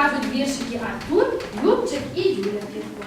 розкажуть віршики Артур, Любчик і Юля Пірко.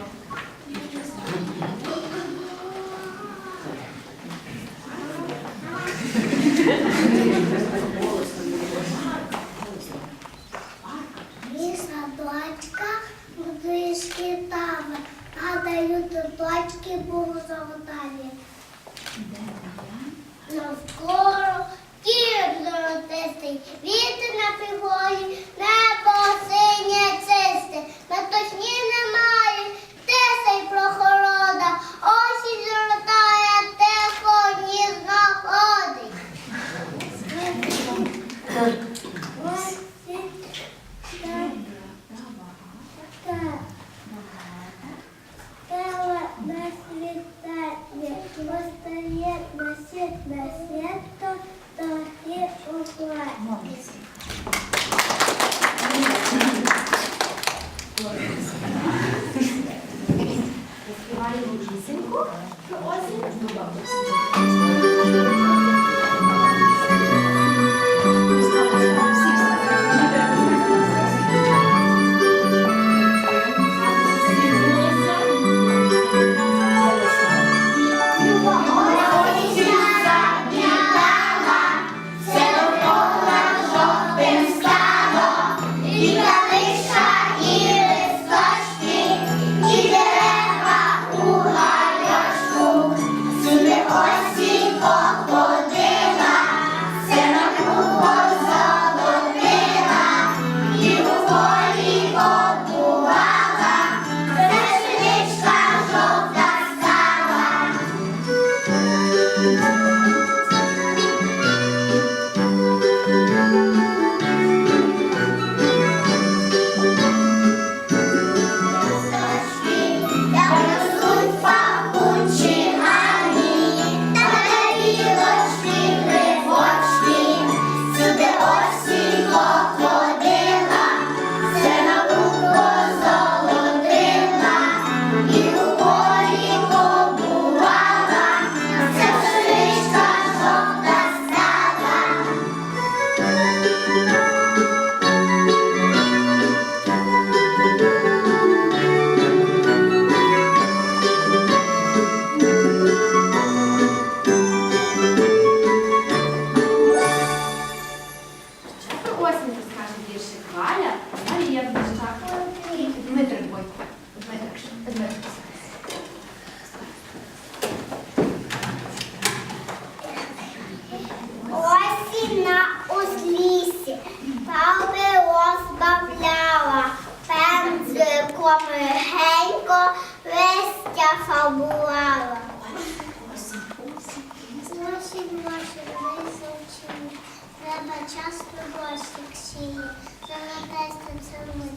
часто дощик сіє, за небесним самим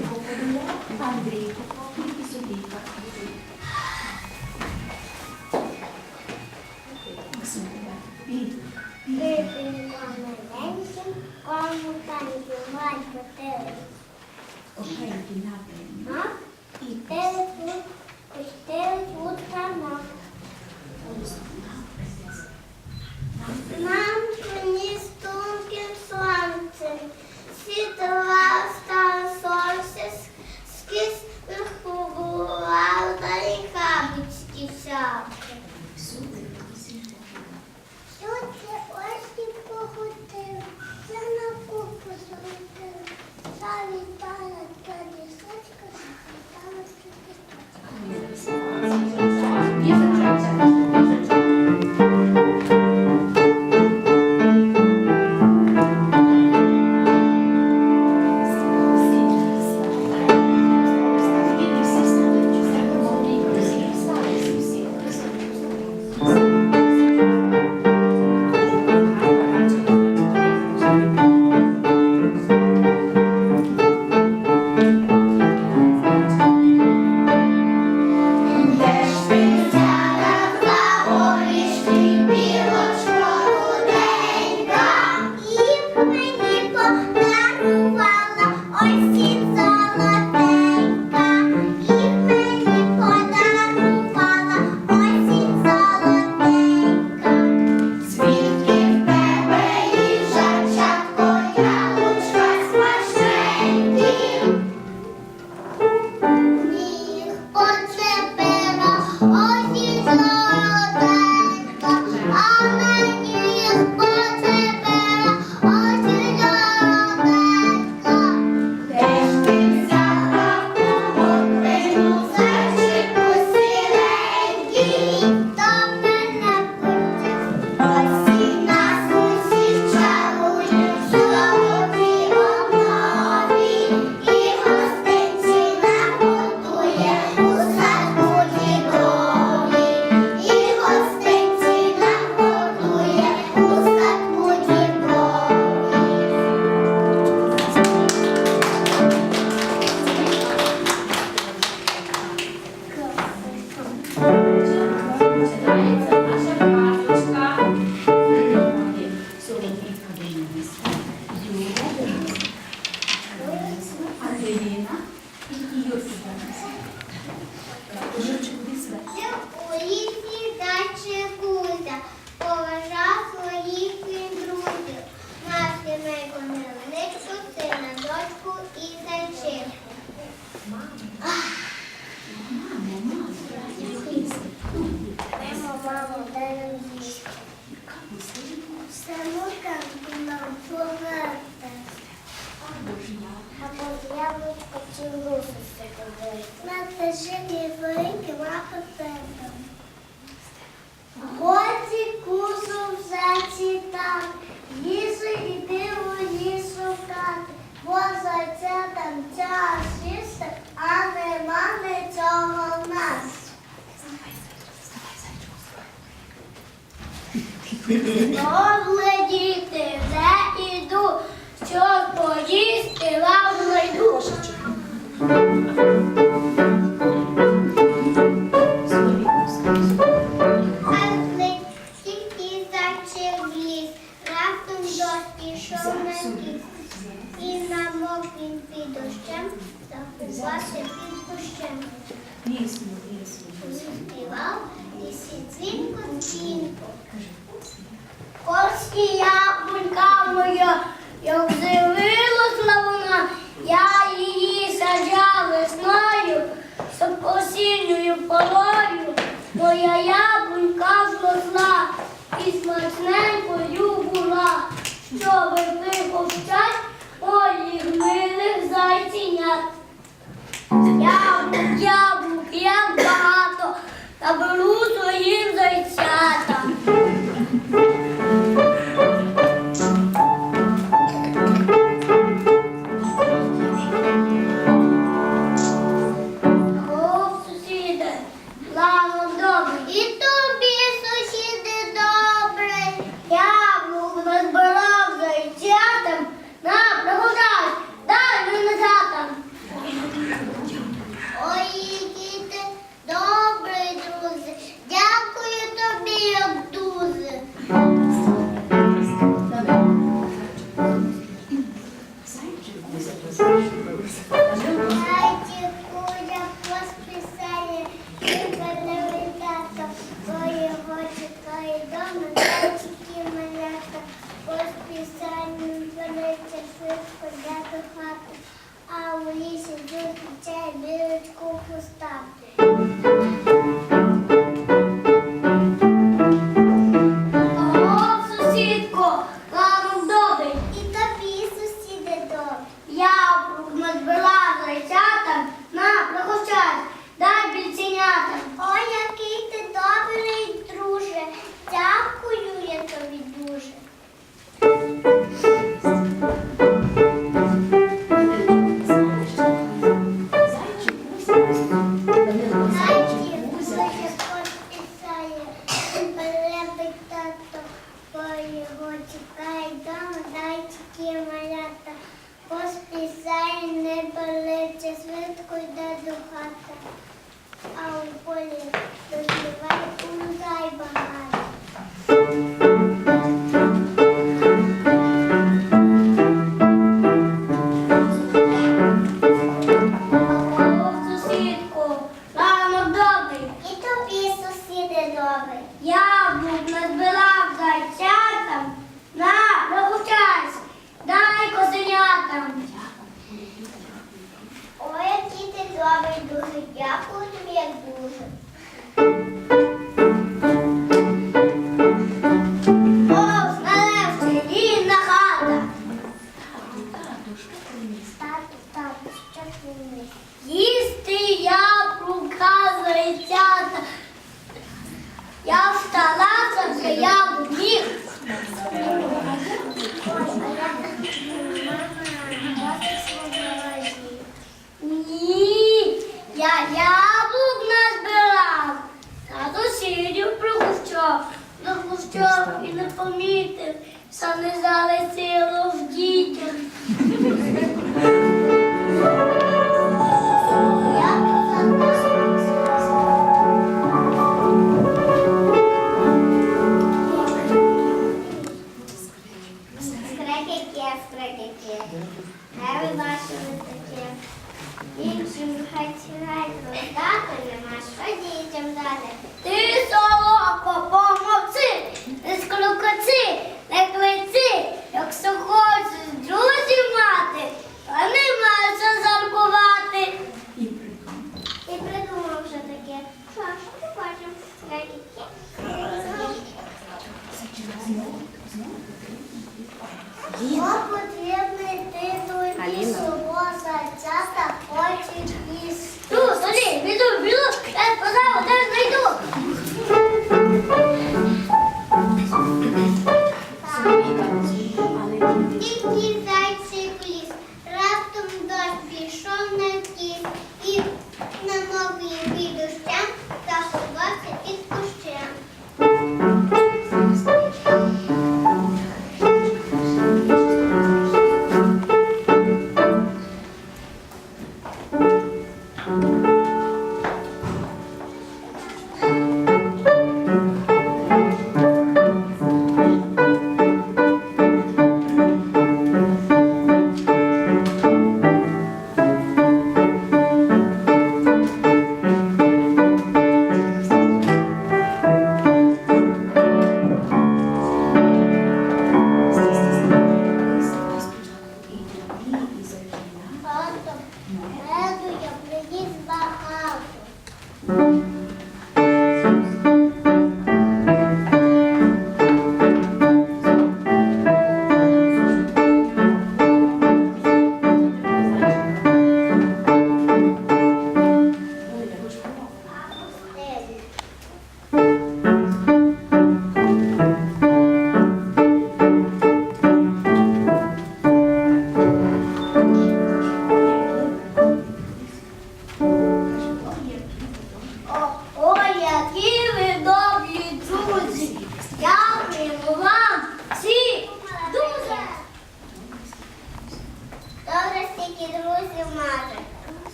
Rodrigo. Rodrigo. Знов ледіти не іду, що поїсти вам найду. ясненькою була, щоб виповчать моїх милих зайцінят. Яблук, яблук, як багато, та беру своїм зайцята.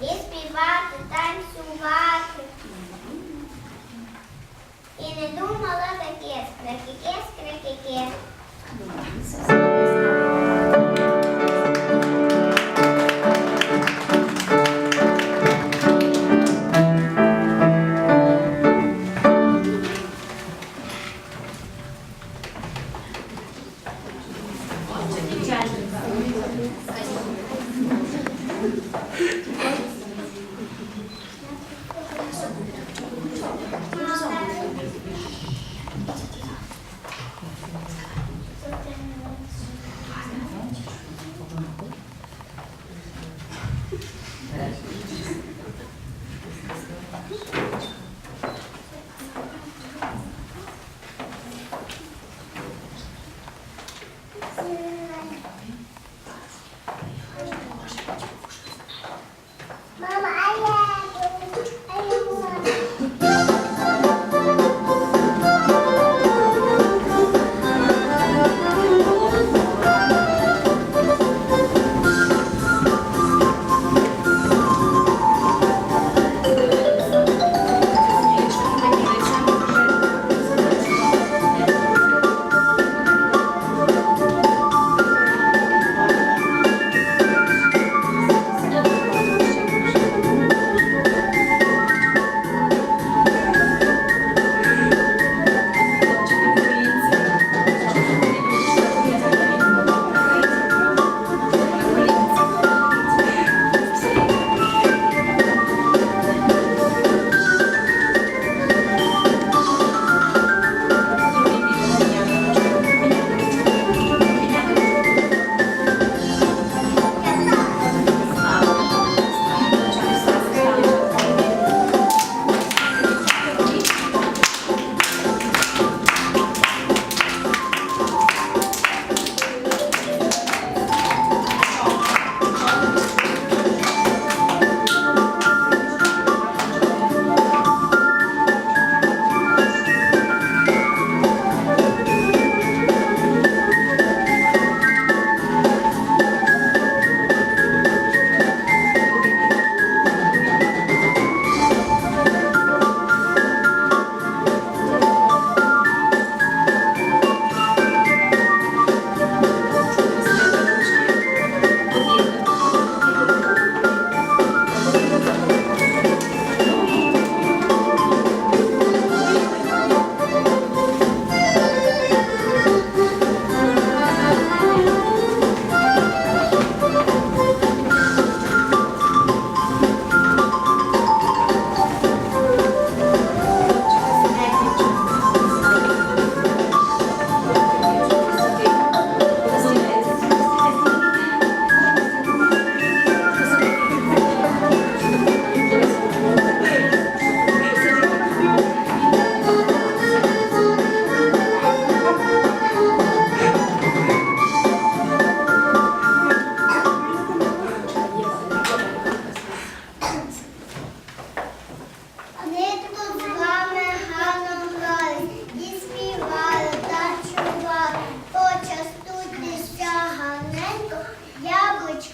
і співати, танцювати. І не думала таке, кракікес, кракікес.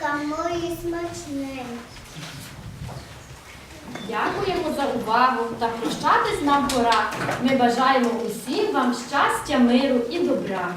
Яблучка мої смачненькі. Дякуємо за увагу та прощатись нам пора. Ми бажаємо усім вам щастя, миру і добра.